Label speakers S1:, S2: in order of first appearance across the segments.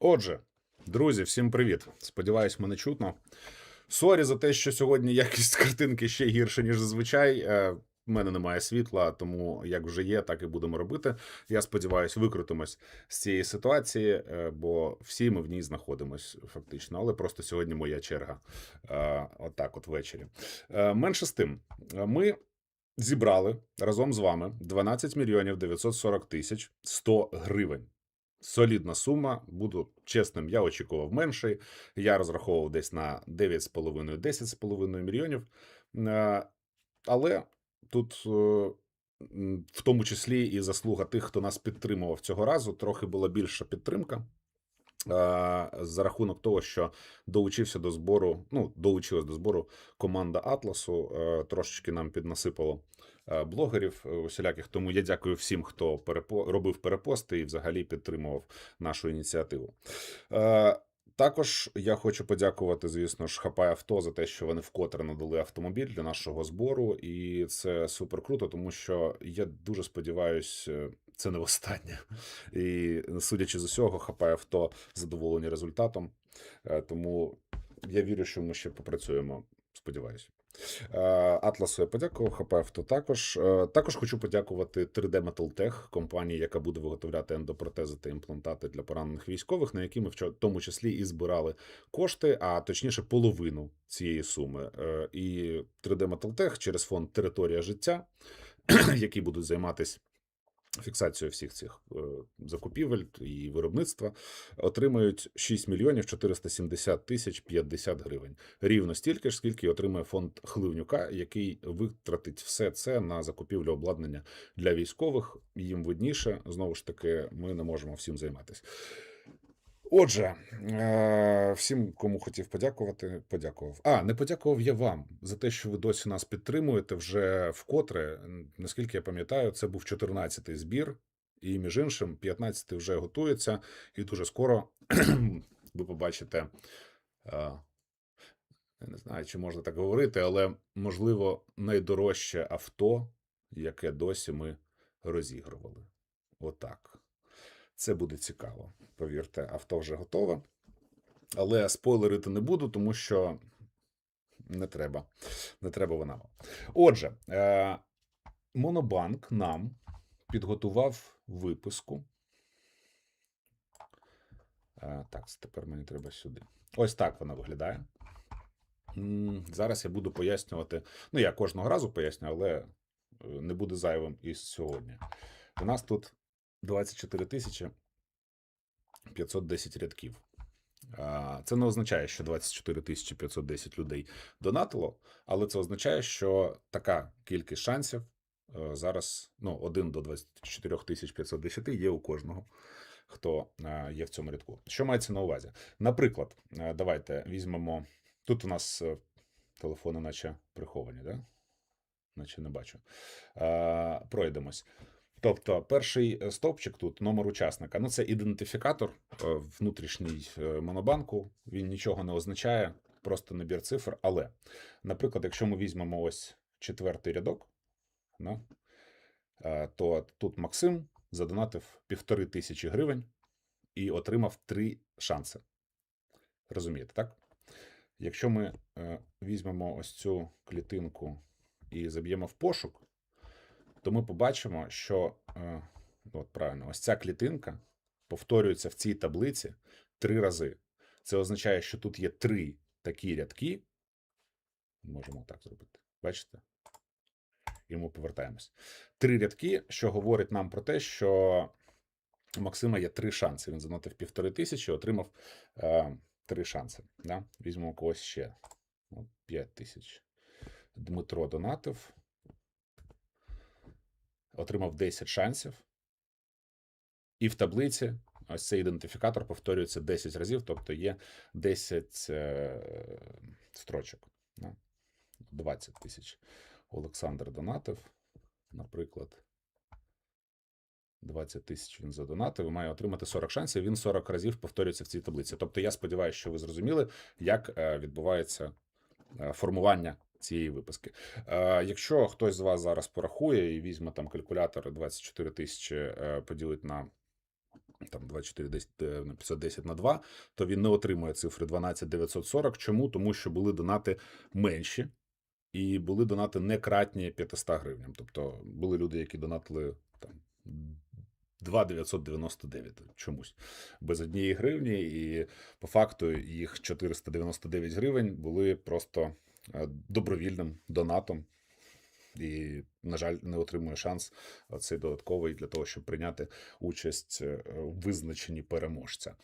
S1: Отже, друзі, всім привіт. Сподіваюсь, мене чутно. Сорі за те, що сьогодні якість картинки ще гірше, ніж зазвичай. Е, В мене немає світла, тому як вже є, так і будемо робити. Я сподіваюся, викрутимось з цієї ситуації, е, бо всі ми в ній знаходимось фактично. Але просто сьогодні моя черга. Е, Отак, от ввечері. Е, Менше з тим, е, ми зібрали разом з вами 12 мільйонів 940 тисяч 100 гривень. Солідна сума, буду чесним, я очікував менший. Я розраховував десь на 9,5-10,5 мільйонів. Е, Але тут, е, в тому числі, і заслуга тих, хто нас підтримував цього разу, трохи була більша підтримка. е, За рахунок того, що долучився до збору, ну, долучилась до збору команда Атласу, трошечки нам піднасипало блогерів е, усіляких. Тому я дякую всім, хто перепо... робив перепости і взагалі підтримував нашу ініціативу. Е, Також я хочу подякувати, звісно ж, Хапай Авто за те, що вони вкотре надали автомобіль для нашого збору, і це супер круто, тому що я дуже сподіваюся, це не востаннє. І судячи з усього, Хапай Авто задоволені результатом. Е, Тому я вірю, що ми ще попрацюємо. Сподіваюся. Е, Атласу я подякував, ХП також. Е, Також хочу подякувати 3D Metal Tech, компанії, яка буде виготовляти ендопротези та імплантати для поранених військових, на які ми в тому числі і збирали кошти, а точніше половину цієї суми. Е, І 3D Metal Tech через фонд Територія життя, які будуть займатися фіксацією всіх цих е, закупівель і виробництва, отримають 6 мільйонів 470 тисяч 50 гривень. Рівно стільки ж, скільки отримує фонд Хливнюка, який витратить все це на закупівлю обладнання для військових. Їм видніше, знову ж таки, ми не можемо всім займатися. Отже, е, всім, кому хотів подякувати, подякував. А, не подякував я вам за те, що ви досі нас підтримуєте вже вкотре. Наскільки я пам'ятаю, це був 14-й збір, і між іншим, 15-й вже готується, і дуже скоро ви побачите. е, Я не знаю, чи можна так говорити, але можливо найдорожче авто, яке досі ми розігрували. Отак. Це буде цікаво. Повірте, авто вже готове. Але спойлерити не буду, тому що не треба. Не треба вона. Отже, е, Монобанк нам підготував виписку. Е, так, тепер мені треба сюди. Ось так вона виглядає. Зараз я буду пояснювати. Ну, я кожного разу поясню, але е, не буде зайвим і сьогодні. У нас тут 24 тисячі 510 рядків. Це не означає, що 24 тисячі 510 людей донатило, але це означає, що така кількість шансів е, зараз ну, 1 до 24 тисяч 510 є у кожного, хто е, є в цьому рядку. Що мається на увазі? Наприклад, е, давайте візьмемо. Тут у нас телефони, наче приховані, да? наче не бачу. Пройдемось. Тобто, перший е, стовпчик тут номер учасника. Ну, це ідентифікатор е, внутрішній е, монобанку. Він нічого не означає, просто набір цифр. Але, наприклад, якщо ми візьмемо ось четвертий рядок, то тут Максим задонатив півтори тисячі гривень і отримав три шанси. Розумієте, так? Якщо ми візьмемо ось цю клітинку і заб'ємо в пошук, то ми побачимо, що е, от правильно, ось ця клітинка повторюється в цій таблиці три рази. Це означає, що тут є три такі рядки. Можемо так зробити. Бачите? І ми повертаємось. Три рядки, що говорить нам про те, що у Максима є три шанси. Він занотив півтори тисячі, отримав е, три шанси. Да? Візьмемо когось ще. П'ять тисяч. Дмитро донатив отримав 10 шансів. І в таблиці ось цей ідентифікатор повторюється 10 разів, тобто є 10 е, строчок. 20 тисяч. Олександр донатив, наприклад. 20 тисяч він задонатив і має отримати 40 шансів. Він 40 разів повторюється в цій таблиці. Тобто, я сподіваюся, що ви зрозуміли, як е, відбувається е, формування цієї виписки. Е, Якщо хтось з вас зараз порахує і візьме там калькулятор 24 тисячі, е, поділить на там 24 10, е, на 510 на 2, то він не отримує цифри 12940. Чому? Тому що були донати менші, і були донати не кратні 500 гривням. Тобто були люди, які донатили там 2,999 чомусь без однієї гривні, і по факту їх 499 гривень були просто добровільним донатом. І, на жаль, не отримує шанс е, цей додатковий для того, щоб прийняти участь е, в визначенні переможця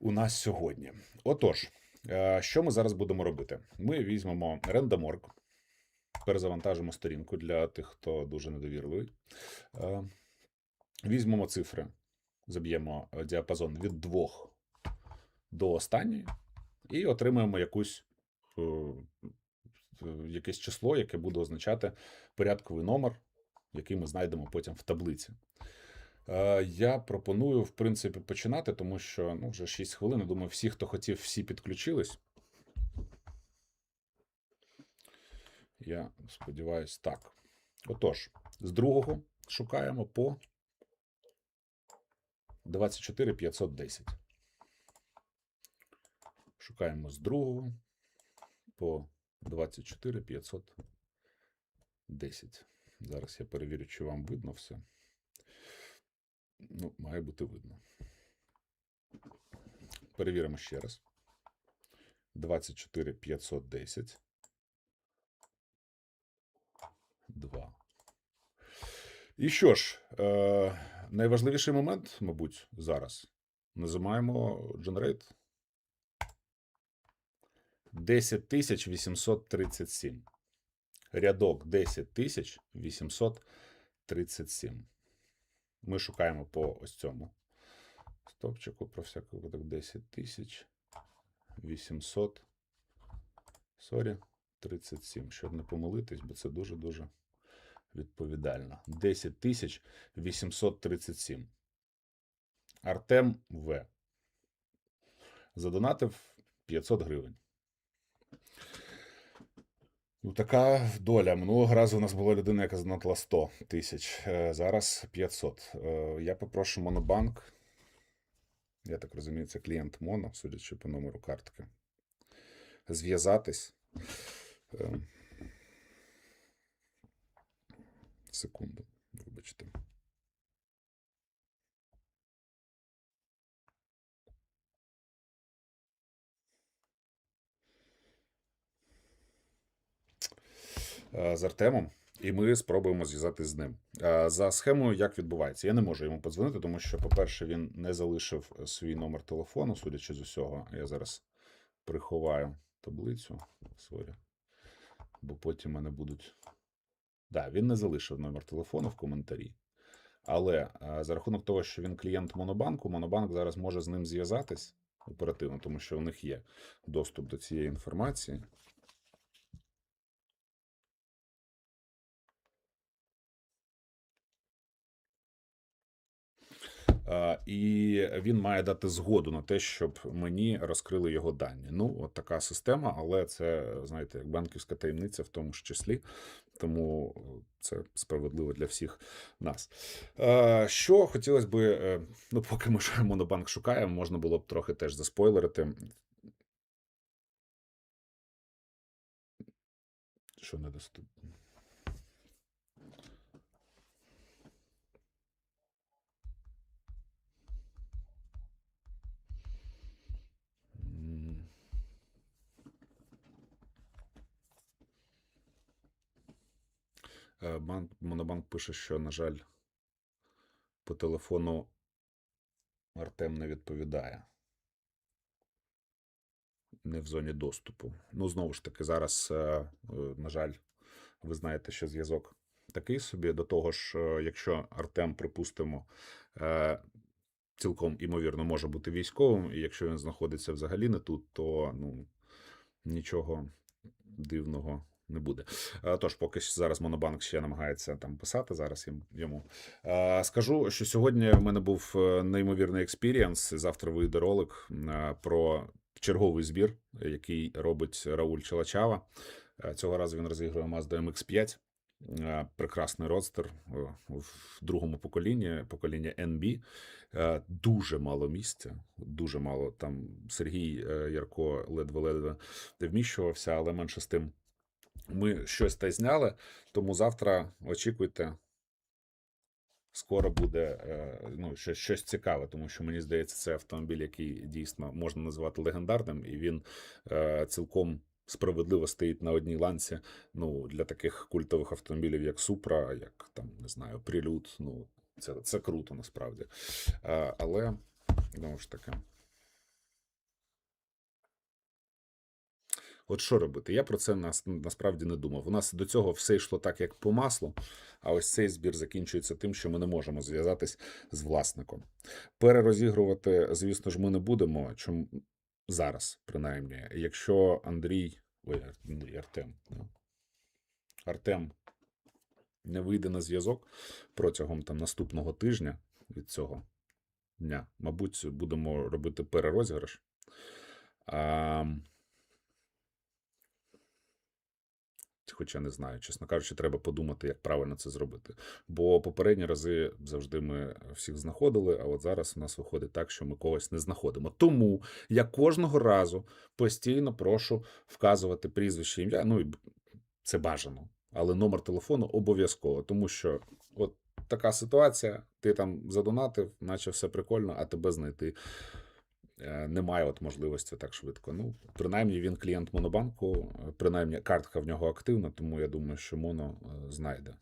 S1: у нас сьогодні. Отож, е, що ми зараз будемо робити? Ми візьмемо рендоморг, перезавантажимо сторінку для тих, хто дуже недовірливий. Е, Візьмемо цифри, заб'ємо е, діапазон від 2 до останньої, і отримаємо якусь, е, е, якесь число, яке буде означати порядковий номер, який ми знайдемо потім в таблиці. Е, Я пропоную, в принципі, починати, тому що ну, вже 6 хвилин. Думаю, всі, хто хотів, всі підключились. Я сподіваюся, так. Отож, з другого шукаємо по 24 510. Шукаємо з другого по 24 510. Зараз я перевірю, чи вам видно все. Ну, має бути видно. Перевіримо ще раз. 24 510. 2. І що ж, е, найважливіший момент, мабуть, зараз. Нажимаємо Generate. 10837. Рядок 10837. Ми шукаємо по ось цьому стопчику про всякий випадок 10 800. Сорі, 37. Щоб не помилитись, бо це дуже-дуже відповідально. 10 837. Артем В. Задонатив 500 гривень. Ну, така доля. Минулого разу у нас була людина, яка задонатила 100 тисяч. Е, Зараз 500. Е, Я попрошу Монобанк. Я так розумію, це клієнт Моно, судячи по номеру картки. Зв'язатись. Е, Секунду, вибачте. З Артемом, і ми спробуємо зв'язатись з ним. Е, За схемою, як відбувається, я не можу йому подзвонити, тому що, по-перше, він не залишив свій номер телефону, судячи з усього. Я зараз приховаю таблицю. Сорі. Бо потім мене будуть. Да, він не залишив номер телефону в коментарі. Але е, за рахунок того, що він клієнт Монобанку, Монобанк зараз може з ним зв'язатись оперативно, тому що у них є доступ до цієї інформації. І він має дати згоду на те, щоб мені розкрили його дані. Ну, от така система, але це, знаєте, як банківська таємниця в тому ж числі. Тому це справедливо для всіх нас. Е, Що хотілося е, ну, поки ми ще монобанк шукаємо, можна було б трохи теж заспойлерити. Що недоступно. М. Банк, Монобанк пише, що, на жаль, по телефону Артем не відповідає. Не в зоні доступу. Ну, знову ж таки, зараз, е, е, на жаль, ви знаєте, що зв'язок такий собі. До того ж, е, якщо Артем, припустимо, е, цілком імовірно може бути військовим, і якщо він знаходиться взагалі не тут, то ну, нічого дивного не буде. Е, Тож, поки що зараз Монобанк ще намагається там писати зараз йому. Е, Скажу, що сьогодні в мене був е, неймовірний експірієнс. Завтра вийде ролик про черговий збір, який робить Рауль Челачава. Цього разу він розігрує Mazda MX-5. е, прекрасний родстер в другому поколінні, покоління NB. Дуже мало місця, дуже мало. Там Сергій Ярко ледве-ледве вміщувався, але менше з тим. Ми щось та зняли, тому завтра очікуйте. Скоро буде е, ну, щось, щось цікаве, тому що мені здається, це автомобіль, який дійсно можна назвати легендарним, і він е, цілком справедливо стоїть на одній ланці. Ну, для таких культових автомобілів, як Супра, як там не знаю, Прилюд. Ну, це, це круто насправді. Е, але знову ж таки. От що робити? Я про це нас, насправді не думав. У нас до цього все йшло так, як по маслу, а ось цей збір закінчується тим, що ми не можемо зв'язатись з власником. Перерозігрувати, звісно ж, ми не будемо. Чому зараз, принаймні, якщо Андрій, ой, Ар- ну, Артем, ну, Артем не вийде на зв'язок протягом там наступного тижня від цього дня, мабуть, будемо робити перерозіграш. А, Хоча не знаю, чесно кажучи, треба подумати, як правильно це зробити. Бо попередні рази завжди ми всіх знаходили, а от зараз у нас виходить так, що ми когось не знаходимо. Тому я кожного разу постійно прошу вказувати прізвище ім'я. Ну і це бажано, але номер телефону обов'язково, тому що от така ситуація, ти там задонатив, наче все прикольно, а тебе знайти немає от можливості так швидко. Ну, принаймні він клієнт Монобанку, е, принаймні картка в нього активна, тому я думаю, що Моно е, знайде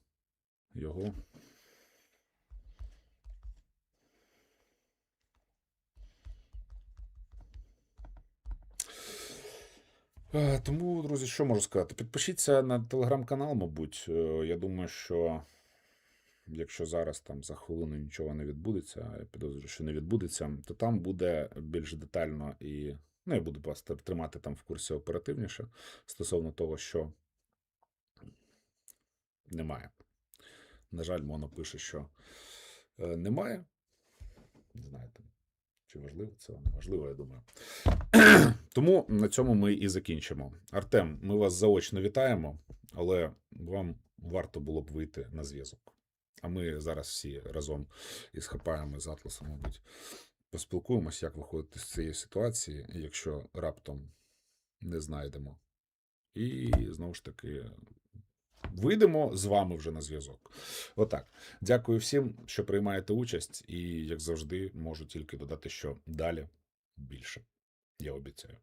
S1: його. Е, Тому, друзі, що можу сказати? Підпишіться на телеграм-канал, мабуть. Е, Я думаю, що якщо зараз там за хвилину нічого не відбудеться, я підозрюю, що не відбудеться, то там буде більш детально і. Ну, я буду вас тримати там в курсі оперативніше стосовно того, що немає. На жаль, Моно пише, що е, немає. Не знаю, чи важливо це, важливо, я думаю. Тому на цьому ми і закінчимо. Артем, ми вас заочно вітаємо, але вам варто було б вийти на зв'язок. А ми зараз всі разом із хапаємо з Атласом, мабуть, поспілкуємося, як виходити з цієї ситуації, якщо раптом не знайдемо. І знову ж таки. Вийдемо з вами вже на зв'язок. Отак. Дякую всім, що приймаєте участь, і як завжди, можу тільки додати, що далі більше. Я обіцяю.